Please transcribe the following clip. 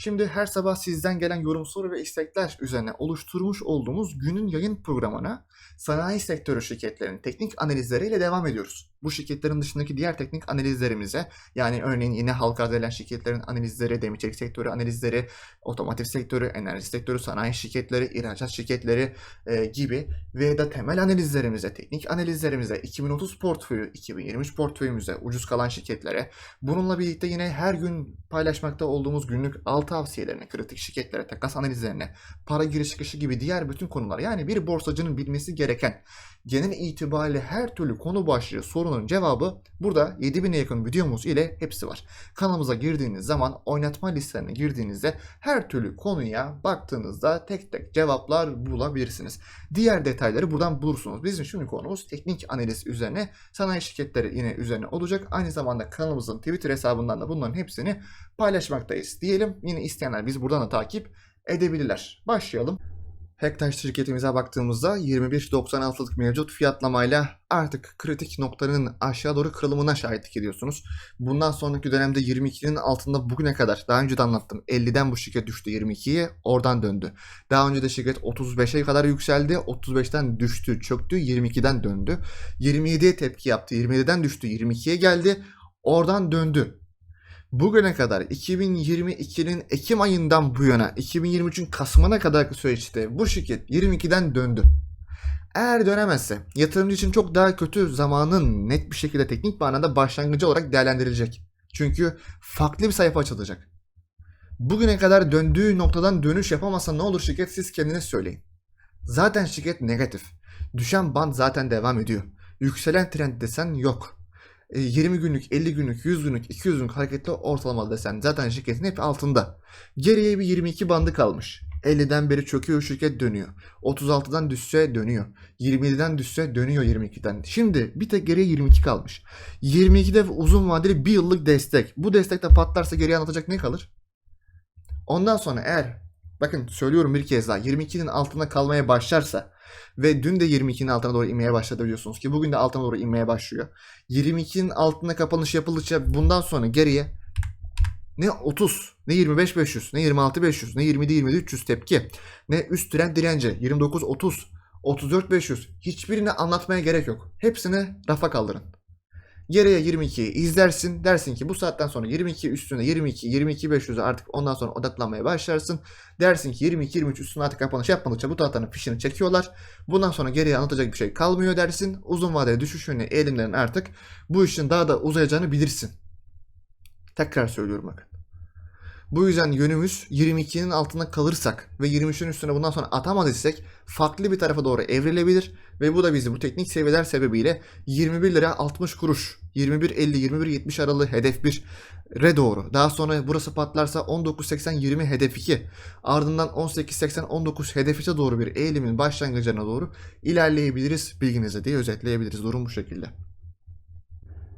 Şimdi her sabah sizden gelen yorum, soru ve istekler üzerine oluşturmuş olduğumuz günün yayın programına sanayi sektörü şirketlerinin teknik analizleriyle devam ediyoruz. Bu şirketlerin dışındaki diğer teknik analizlerimize yani örneğin yine halka arz edilen şirketlerin analizleri, demircilik sektörü analizleri, otomotiv sektörü, enerji sektörü, sanayi şirketleri, ihracat şirketleri e, gibi ve da temel analizlerimize, teknik analizlerimize, 2030 portföyü, 2023 portföyümüze, ucuz kalan şirketlere, bununla birlikte yine her gün paylaşmakta olduğumuz günlük al tavsiyelerine, kritik şirketlere, takas analizlerine, para giriş çıkışı gibi diğer bütün konular yani bir borsacının bilmesi gereken genel itibariyle her türlü konu başlığı sorunun cevabı burada 7000'e yakın videomuz ile hepsi var. Kanalımıza girdiğiniz zaman oynatma listelerine girdiğinizde her türlü konuya baktığınızda tek tek cevaplar bulabilirsiniz. Diğer detayları buradan bulursunuz. Bizim şimdi konumuz teknik analiz üzerine sanayi şirketleri yine üzerine olacak. Aynı zamanda kanalımızın Twitter hesabından da bunların hepsini paylaşmaktayız diyelim. Yine isteyenler biz buradan da takip edebilirler. Başlayalım. Hektaş şirketimize baktığımızda 21.96'lık mevcut fiyatlamayla artık kritik noktanın aşağı doğru kırılımına şahitlik ediyorsunuz. Bundan sonraki dönemde 22'nin altında bugüne kadar daha önce de anlattım 50'den bu şirket düştü 22'ye oradan döndü. Daha önce de şirket 35'e kadar yükseldi 35'ten düştü çöktü 22'den döndü. 27'ye tepki yaptı 27'den düştü 22'ye geldi oradan döndü. Bugüne kadar 2022'nin Ekim ayından bu yana 2023'ün Kasım'ına kadar süreçte bu şirket 22'den döndü. Eğer dönemezse yatırımcı için çok daha kötü zamanın net bir şekilde teknik manada başlangıcı olarak değerlendirilecek. Çünkü farklı bir sayfa açılacak. Bugüne kadar döndüğü noktadan dönüş yapamazsa ne olur şirket siz kendiniz söyleyin. Zaten şirket negatif. Düşen band zaten devam ediyor. Yükselen trend desen yok. 20 günlük, 50 günlük, 100 günlük, 200 günlük hareketli ortalama desen zaten şirketin hep altında. Geriye bir 22 bandı kalmış. 50'den beri çöküyor şirket dönüyor. 36'dan düşse dönüyor. 27'den düşse dönüyor 22'den. Şimdi bir tek geriye 22 kalmış. 22'de uzun vadeli bir yıllık destek. Bu destek de patlarsa geriye anlatacak ne kalır? Ondan sonra eğer bakın söylüyorum bir kez daha 22'nin altında kalmaya başlarsa ve dün de 22'nin altına doğru inmeye başladı biliyorsunuz ki bugün de altına doğru inmeye başlıyor. 22'nin altında kapanış yapıldıkça bundan sonra geriye ne 30, ne 25 500, ne 26 500, ne 27 27 300 tepki, ne üst trend direnci 29 30, 34 500 hiçbirini anlatmaya gerek yok. Hepsini rafa kaldırın. Geriye 22'yi izlersin dersin ki bu saatten sonra 22 üstüne 22 22 500'e artık ondan sonra odaklanmaya başlarsın. Dersin ki 22 23 üstüne artık kapanış yapmadıkça bu tahtanın fişini çekiyorlar. Bundan sonra geriye anlatacak bir şey kalmıyor dersin. Uzun vadeli düşüş yönlü eğilimlerin artık bu işin daha da uzayacağını bilirsin. Tekrar söylüyorum bakın. Bu yüzden yönümüz 22'nin altında kalırsak ve 23'ün üstüne bundan sonra atamaz isek farklı bir tarafa doğru evrilebilir ve bu da bizi bu teknik seviyeler sebebiyle 21 lira 60 kuruş 21.50 21.70 aralığı hedef 1 re doğru. Daha sonra burası patlarsa 19.80 20 hedef 2. Ardından 18.80 19 hedef 3'e doğru bir eğilimin başlangıcına doğru ilerleyebiliriz bilginize diye özetleyebiliriz. Durum bu şekilde.